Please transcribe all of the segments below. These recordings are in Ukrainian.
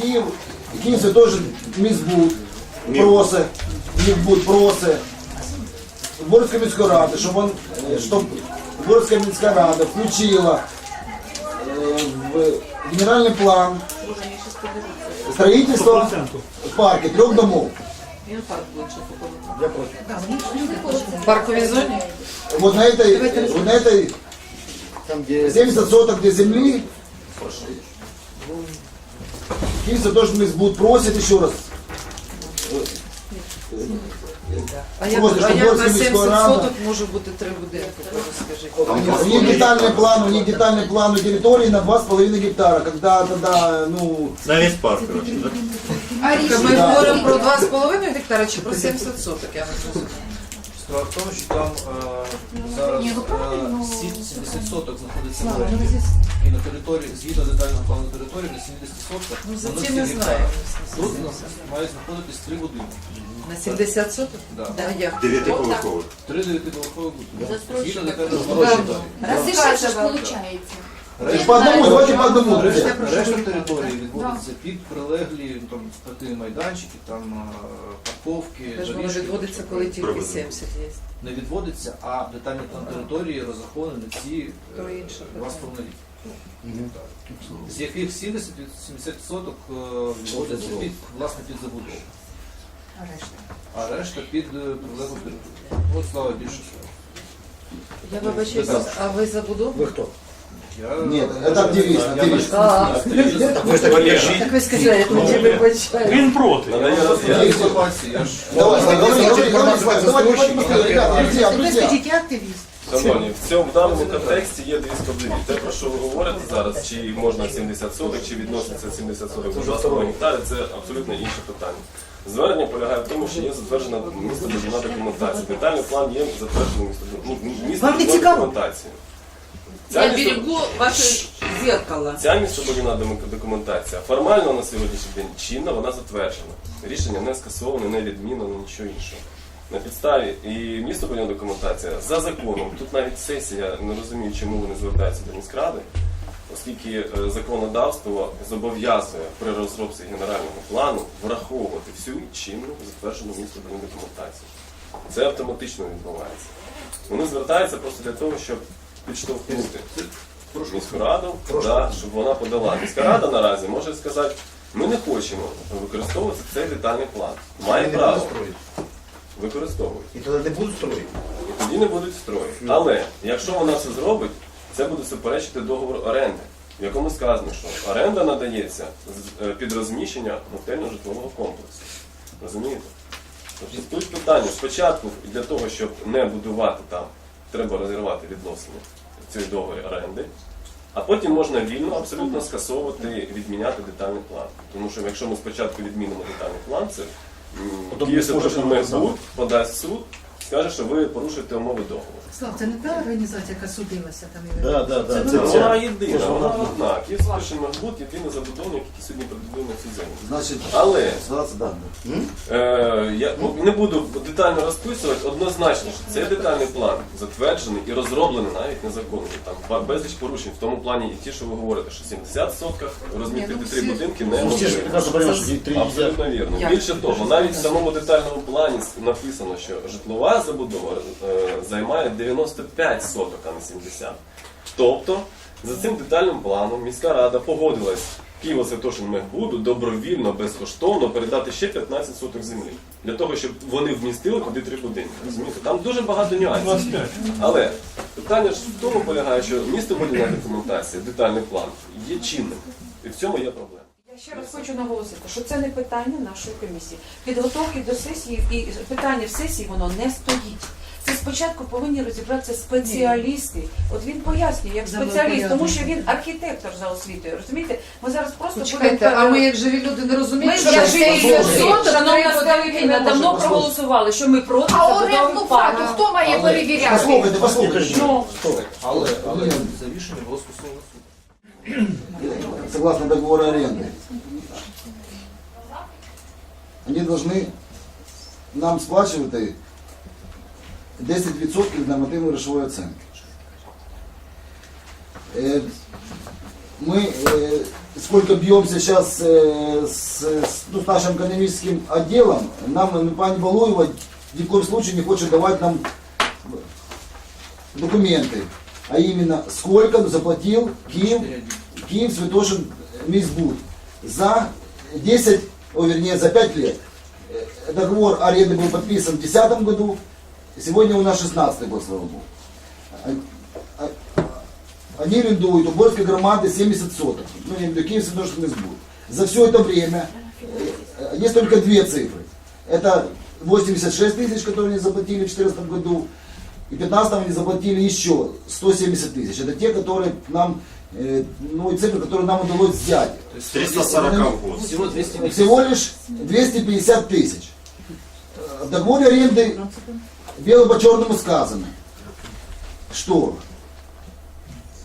Київ, Київ це теж міськбуд, просить, міськбуд просить. Борська міська рада, щоб, он, е, щоб Борська міська рада включила е, в генеральний план строительства парки трьох домов. В парковій зоні? Вот на этой, вот на этой Там, где 70 соток где земли, Киевцы тоже мизбуд просит еще раз. А як, Просто, а щоб як Борська на міська 70 рада- соток може бути три будинки, скажіть? У них детальный план, у них детальный план у территории на 2,5 гектара. Когда тогда, ну, На весь парк, коротше, да? Так Ми Да. говоримо про 2,5 гектара чи про 70 соток, я не зрозуміла. Справа в тому, що там е, зараз е, сі- 70 соток знаходиться в оренді. І на території, згідно детального плану території, на 70 сотках Ну, за на ці 0,7 не знаю. Тут у нас мають знаходитись три будинки. На 70 соток? Да. А як? Дев'ятиповерховий. Три дев'ятиповерхові будинки. Згідно Да. детального плану території. Ж получается. По одному, давайте по одному. Решта, решта території відводиться під прилеглі там, спортивні майданчики, там е, парковки, Теж воно доріжки. відводиться, коли тільки 70 є. Не відводиться, а детальний план території розрахований на ці е, То інше половиною літа. З яких 70 70 соток е, відводиться під, власне, під забудову. А решта під е, прилеглу територію. От слава більше. Я вибачаюся, а ви забудову? Вы кто? Я, Нет, это активист, активист. А, Вы же такие так ви сказали, я тоді вибачаю. Він проти. я інформації, я ж Давай, давай, говори, говори, говори, давайте, давайте быстрее, ребята, друзья, друзья. я активист. Шановні, в цьому в даному контексті є дві складові. Те, про що ви говорите зараз, чи можна 70 соток, чи відноситься 70 соток до 2,5 гектари, це абсолютно інше питання. Звернення полягає в тому, що є затверджена містобудівна документація. Детальний план є затверджений містобудівною документацією. Ця Я місто- берегу ваше зеркало. Ця містобудівна дому- документація формально на сьогоднішній день чинна, вона затверджена. Рішення не скасоване, не відмінено, нічого іншого. На підставі і містобудівна документація за законом. Тут навіть сесія не розумію, чому вони звертаються до міськради, оскільки е, законодавство зобов'язує при розробці генерального плану враховувати всю чинну затверджену містобудівну документацію. Це автоматично відбувається. Вони звертаються просто для того, щоб підштовхнути міську раду, да, щоб вона подала. Міська рада наразі може сказати, ми не хочемо використовувати цей детальний план. Має право використовувати. И тогда не будут строить. І тоді не будуть строї. Але якщо вона це зробить, це буде суперечити договору оренди, в якому сказано, що оренда надається з- е, під розміщення готельно-житлового комплексу. Розумієте? Тобто тут питання спочатку для того, щоб не будувати там, треба розірвати відносини цієї довгої оренди. А потім можна вільно абсолютно скасовувати, відміняти детальний план. Тому що якщо ми спочатку відмінимо детальний план, це Потім не зможемо суд подасть в суд, скаже, що ви порушуєте умови договору. Слав, це не та організація, яка судилася там. і- Да, да, да. Це Це ну, ця. Вона єдина, вона одна. Київський Махбуд єдиний забудовник, який сьогодні претендує на цю землю. Значит, Але ситуация, да. е, я ну, не буду детально розписувати, однозначно, що цей детальний план затверджений і розроблений навіть незаконно. Там ба- безліч порушень в тому плані і ті, що ви говорите, що 70 сотках розмістити три будинки Ну, все же неможливо. прекрасно понимают, что три нельзя. Абсолютно вірно. Більше того, навіть в самому детальному плані написано, що житлова забудова займає 95 соток, а не 70. Тобто, за цим детальним планом міська рада погодилась Києво Святошин Мехбуду добровільно, безкоштовно передати ще 15 соток землі. Для того, щоб вони вмістили туди три будинки. Розумієте? Там дуже багато нюансів. Але питання ж в тому полягає, що місто містобудівна документація, детальний план є чинним. І в цьому є проблема. Я ще раз хочу наголосити, що це не питання нашої комісії. Підготовки до сесії і питання в сесії воно не стоїть. Це спочатку повинні розібратися спеціалісти. От він пояснює як спеціаліст, тому що він архітектор за освітою. Розумієте? Ми зараз просто Почекайте, будемо а ми як живі люди не Ми розуміємо, що як це живі є люди, шановна Сталіна, давно проголосували, що ми проти А забудови орендну плату парку. хто має перевіряти? Послухайте, послухайте. Ну, Але, але за рішення було скасовано суд. Согласно договору аренды. Они должны нам сплачивать 10% нормативної грошової оцінки. Е, мы э, сколько бьемся сейчас э, с, с, ну, с нашим экономическим отделом, нам э, пани Балуева ни в коем случае не хочет давать нам документы, а именно сколько заплатил Киев, Киев Святошин Мисбуд за 10, о, вернее, за 5 лет. Э, Договор аренды был подписан в 2010 году, сегодня у нас 16 год, слава богу. А- а- Они арендуют у громады 70 соток. Ну, я имею в виду Киев Святошин Мисбуд. За все это время э, есть только две цифры. Это 86 тысяч, которые они заплатили в 2014 году, и в 2015 они заплатили еще 170 тысяч. Это те, которые нам, э, ну и цифры, которые нам удалось взять. То есть 340 в год. Всего 250. Всего лишь 250 тысяч. В договоре аренды бело по черному сказано, что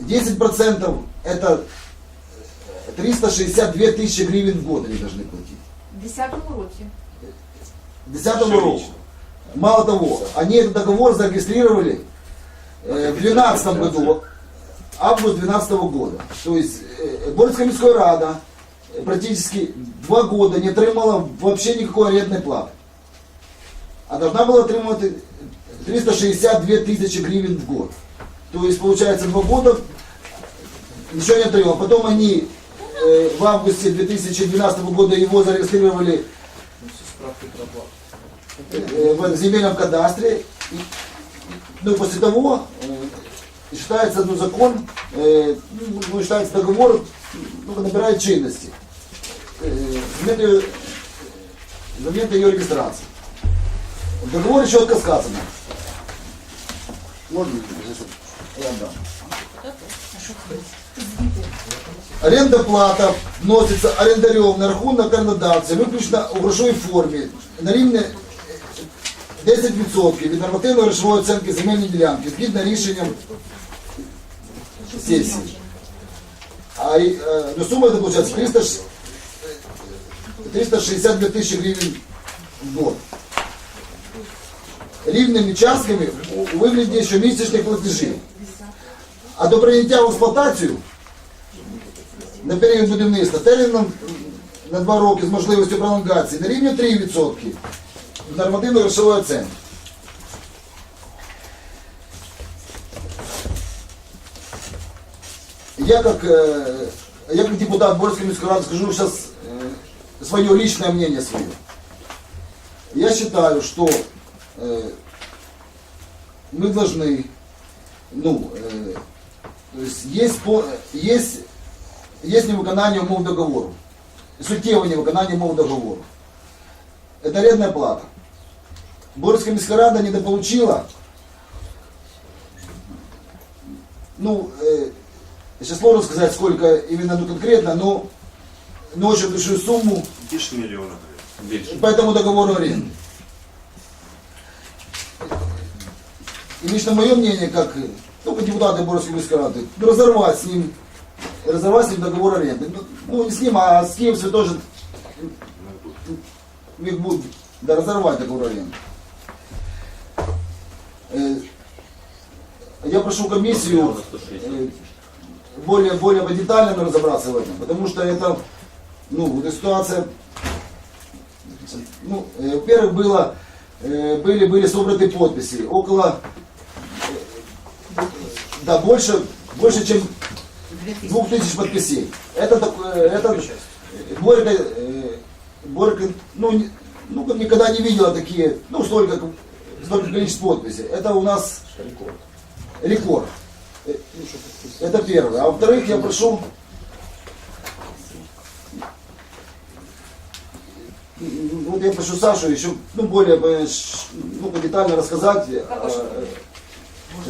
10% это 362 тысячи гривен в год они должны платить. В 10-му році. 2010 года. Мало того, они этот договор зарегистрировали э, в 2012 году, август 2012 года. То есть э, Борская міська рада э, практически два года не отримала вообще никакой арендной платы. А должна была отримывать 362 тысячи гривен в год. То есть получается два года ничего не отримала. Потом они э, в августе 2012 года его зарегистрировали Справки про оплату. э, в земельном кадастре. И, ну, после того э, считается ну, закон, э, ну, считается договор, ну, набирает чинности. Э, с момента момента ее регистрации. В договоре четко сказано. Можно? Я отдам. Аренда плата вноситься орендарем на рахунок орендодавця, виключно у грошовій формі, на рівні 10% від нормативної грошової оцінки земельної ділянки, згідно рішенням сесії. А е, ну, сума 300, ш- 362 тысячи гривен в год. Рівними частками у вигляді щомісячних платежів. А до прийняття в експлуатацію на період будівництва терміном на 2 роки з можливістю пролонгації на рівні 3% нормативної грошової оцінки. Я как, э, я как депутат Борской міської ради скажу сейчас свое личное мнение свое. Я считаю, что э, мы должны, ну, э, то есть есть, по, есть, есть невыконание умов договору, суттєве невиконання умов договору. Это арендная плата. Борська міська рада недополучила, ну, э, сейчас сложно сказать, сколько именно ну, конкретно, но, но очень большую сумму Більше мільйона. Більше. по этому договору аренды. И лично мое мнение, как, ну, как депутата Борской міської ради, ну, разорвать с ним, разорвать с ним договор аренды. Ну, ну, не с ним, а с Киевцем тоже их будет, да, разорвать договор аренды. Э, Я прошу комиссию э, более, более детально разобраться в этом, потому что это, ну, эта ситуация ну, э, во-первых, было, были, были собраны подписи, около, да, больше, больше, чем двух тысяч подписей. Это, такое, это Борька, Борька, ну, ну, никогда не видела такие, ну, столько, столько количество подписей. Это у нас рекорд. Э, Это первое. А во-вторых, я прошу Ну, Вот я прошу Сашу еще ну, более э, ну, детально рассказать э, о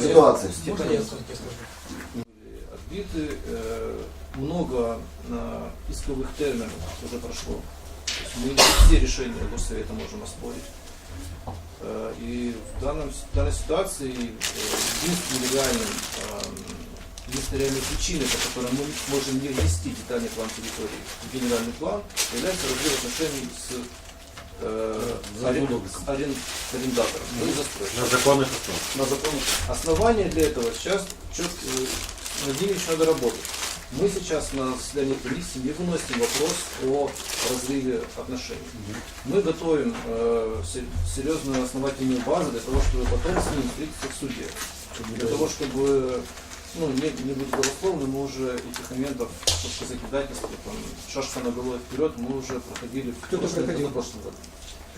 ситуации. Степаненко. Отбиты, э, много э, исковых терминов уже прошло. Мы все решения Госсовета можем оспорить. Э, И в, данном, в данной ситуации э, единственным реальным, э, единственной реальной причиной, по которой мы можем не внести детальный план территории в генеральный план, является разрыв отношений с э, арен- с арен- арендатором, ну, застройщиком. На законних основах. На закон. Основания для этого сейчас чет, над ними еще надо работать. Мы сейчас на заседании комиссии не выносим вопрос о разрыве отношений. Мы готовим э, се- серьезную основательную базу для того, чтобы потом с ним встретиться в суде. Для того, чтобы ну, не, не быть голословным, мы уже этих моментов, так сказать, предательства, там, шашка на голову вперед, мы уже проходили в Кто-то прошлом- проходил. в прошлом году.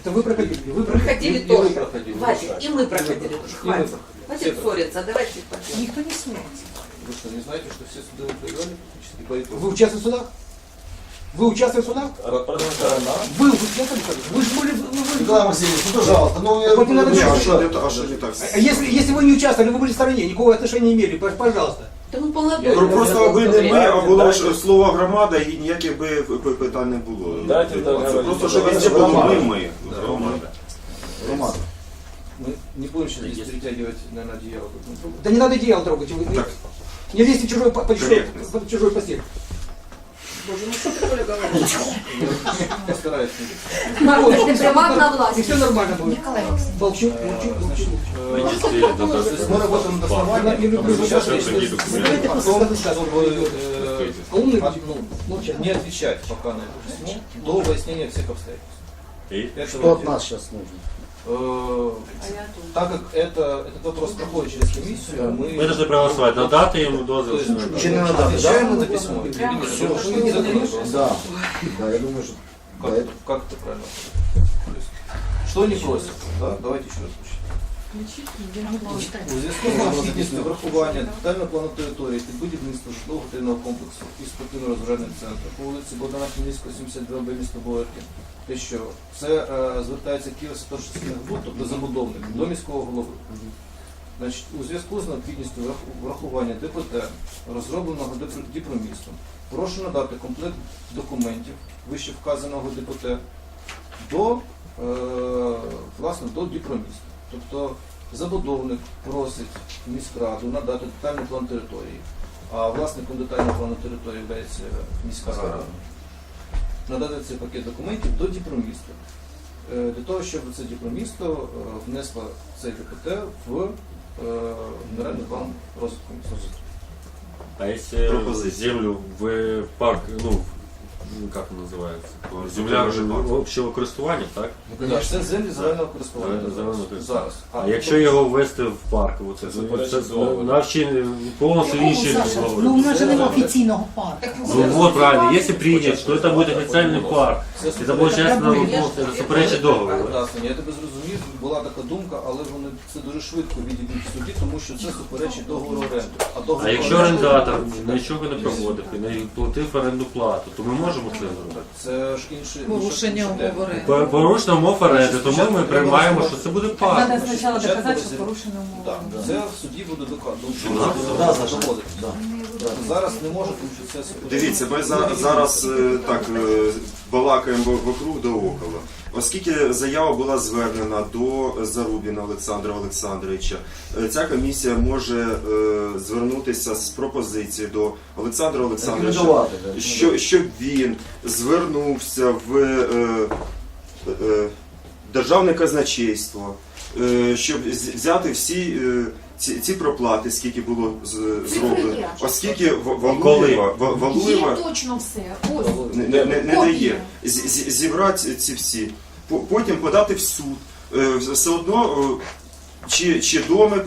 Это вы проходили? Вы Проходили и- и вы тоже. проходили. Хватит, и мы проходили тоже, И мы хватит. проходили. Хватит ссориться, давайте. Никто не смеется. Вы что, не знаете, что все суды проиграли практически по итогу? Вы участвовали в судах? Вы участвовали в судах? Сторона. Вы участвовали в судах? Вы же были... вы- вы- Николай Васильевич, ну пожалуйста, ну я... Вот не надо ну, что это, а не так? А Если, если вы не участвовали, вы были в стороне, никакого отношения не имели, пож- пожалуйста. Та. Ну, Просто ви не ми, а було Дайте. ж слово громада і ніяких би п- питань не було. Дайте Це договорити. Просто що везде було ми, ми. Громада. Роман, Мы не будем сейчас здесь перетягивать, наверное, одеяло. Ну, Да не надо дело трогать. Вы- Так. Не лезьте в чужой, под, под чужой постель. Боже, ну что ты Коля говоришь? Постараюсь. Компромат на власть. И все нормально будет. Николай э, Молчу, молчу, молчу. Ну, мы работаем на основанием. Не люблю А э, умный будет э, ну, Не отвечать пока на это до выяснения всех обстоятельств. Что от нас сейчас нужно? Э, так как это, этот вопрос проходит через комиссию, а мы... Мы должны проголосовать на даты ему дозы. Чи не на даты. Отвечаем это письмо. Все, мы не закрыли. Да, да, я думаю, что... Как, как это правильно? Что они просят? Да? Давайте еще раз. У зв'язку з необхідністю врахування детального плану території під будівництво житлового готельного комплексу і спортивно-розважальних центрів по вулиці Богдана Хмельницького, 72 Б, місто Боярки, те, що це е, звертається Київ Святошинських Буд, тобто забудовник до міського голови. Значить, у зв'язку з необхідністю врахування ДПТ, розробленого Діпромістом, прошу надати комплект документів вище вказаного ДПТ до, е, власне, до Діпроміста. Тобто забудовник просить міськраду надати детальний план території, а власником детального плану території є міська рада. Надати цей пакет документів до Діпроміста. Е, Для того, щоб це Діпромісто е, внесло цей ДПТ в е, генеральний план розвитку міста. А Пропозиция. землю в парк, ну, в- как он называется? Земля общого користування, так? Ні, це землі загального користування Загального зараз. користування. зараз. А якщо його ввести в парк, оце, Це це, це, договір. на вчинні, повністю інші Саша, договори. ну у нас же нема офіційного парку. Ну вот правильно, если принять, что это будет официальный парк, это получается ну, ну, суперечить договору. Прекрасно, я тебе зрозумів, була така думка, але вони це дуже швидко відійдуть в суді, тому що це суперечить договору оренди. А, договор А якщо оренди- орендатор нічого не проводив і не платив оренду плату, то ми можемо це зробити. Це ж інше Порушення інше питання. умов Порушення умов оренди, тому ми приймаємо, що це буде парк. Треба спочатку доказати, що порушено умови. Так, це в суді буде доказано. Да, Саша. доводити. Зараз не може, тому що це суперечить. Дивіться, ми за, зараз е, так е, балакаємо вокруг да около. Оскільки заява була звернена до Зарубіна Олександра Олександровича, е, ця комісія може е, звернутися з пропозицією до Олександра Олександровича, що, щоб він звернувся в е, е, державне казначейство, е, щоб взяти всі е, ці, ці проплати, скільки було з- зроблено, оскільки? Валуєва, Валуєва точно все. Ось. не, не, не, не дає зібрати ці всі, потім подати в суд. Е, Все одно е, чи, чи до ми е,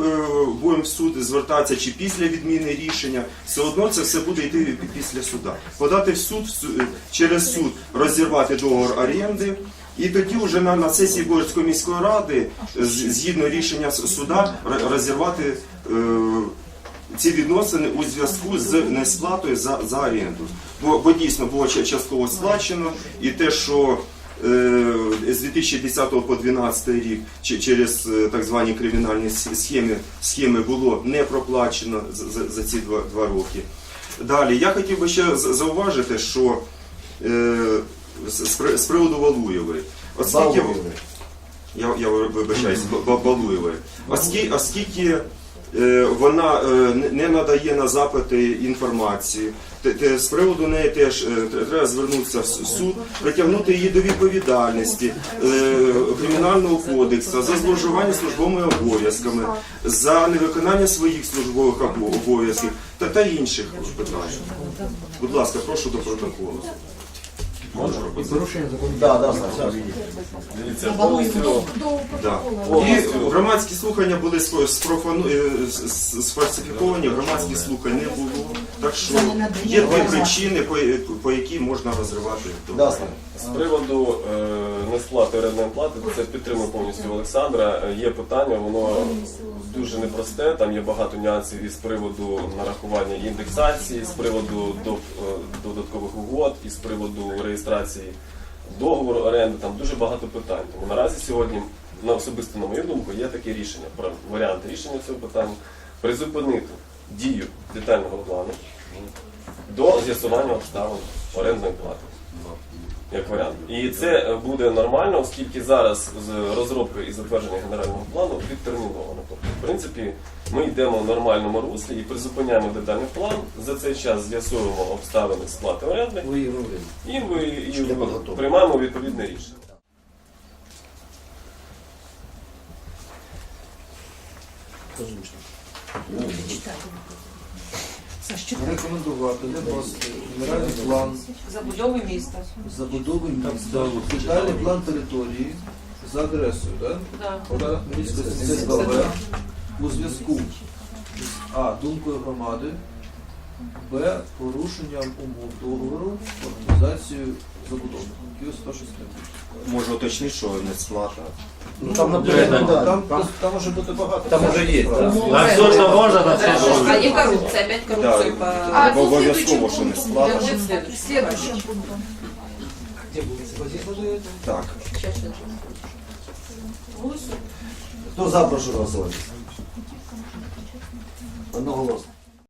будемо в суд звертатися, чи після відміни рішення, все одно це все буде йти після суда. Подати в суд, через суд розірвати договор оренди. І тоді вже на, на сесії Борської міської ради, згідно рішення суда, розірвати е, ці відносини у зв'язку з несплатою за, за оренду. Бо, бо дійсно було частково сплачено, і те, що з 2010 по 2012 рік через е, так звані кримінальні схеми, схеми було не проплачено за, ці два, два роки. Далі, я хотів би ще зауважити, що е, з, приводу Валуєвої, оскільки я, я вибачаюсь, Ба- Ба- Балуєвої. Оскільки, оскільки е, вона е, не- надає на запити інформації, з приводу неї теж е, треба звернутися в суд, притягнути її до відповідальності е, кримінального кодексу за зловживання службовими обов'язками, за невиконання своїх службових обов'язків та, та інших питань. Будь ласка, прошу до протоколу. Да, да, Саш. Дивіться, повністю. Да. І громадські слухання були спрофану- е, с- с- сфальсифіковані, громадські слухань не було. Так що є дві причини, по, по які можна розривати Да, договір. З приводу е, несплати орендної плати, це підтримує повністю Олександра. Е, Є питання, воно дуже непросте. Там є багато нюансів із приводу нарахування індексації, з приводу до, е, додаткових угод, і з приводу реєстрації договору оренди. Там дуже багато питань. Тому наразі сьогодні, на особисто на мою думку, є таке рішення про варіант рішення цього питання призупинити дію детального плану до з'ясування обставин орендної плати як варіант. І це буде нормально, оскільки зараз з розробки і затвердження генерального плану відтерміновано. Тобто, в принципі, ми йдемо в нормальному руслі і призупиняємо детальний план. За цей час з'ясуємо обставини сплати оренди і, і, і приймаємо відповідне рішення. Рекомендувати внести генеральний план Забудови міста. забудови міста, детальний план території за адресою, да? Да. Міська СБВ у зв'язку з А. Думкою громади, Б. Порушенням умов договору організацією забудовником. Київ 106 Може уточнити, що не сплата. Ну, там, там, наприклад, там, да. там, там може бути багато. Там уже є, да. справ. Все, что можно, на все, что А є корупція, опять корупцію по... А, Бо обов'язково, що не сплата. Слідуючий. Где будет? Вот здесь? Так. Хто за прошу голосувати? Одноголосно.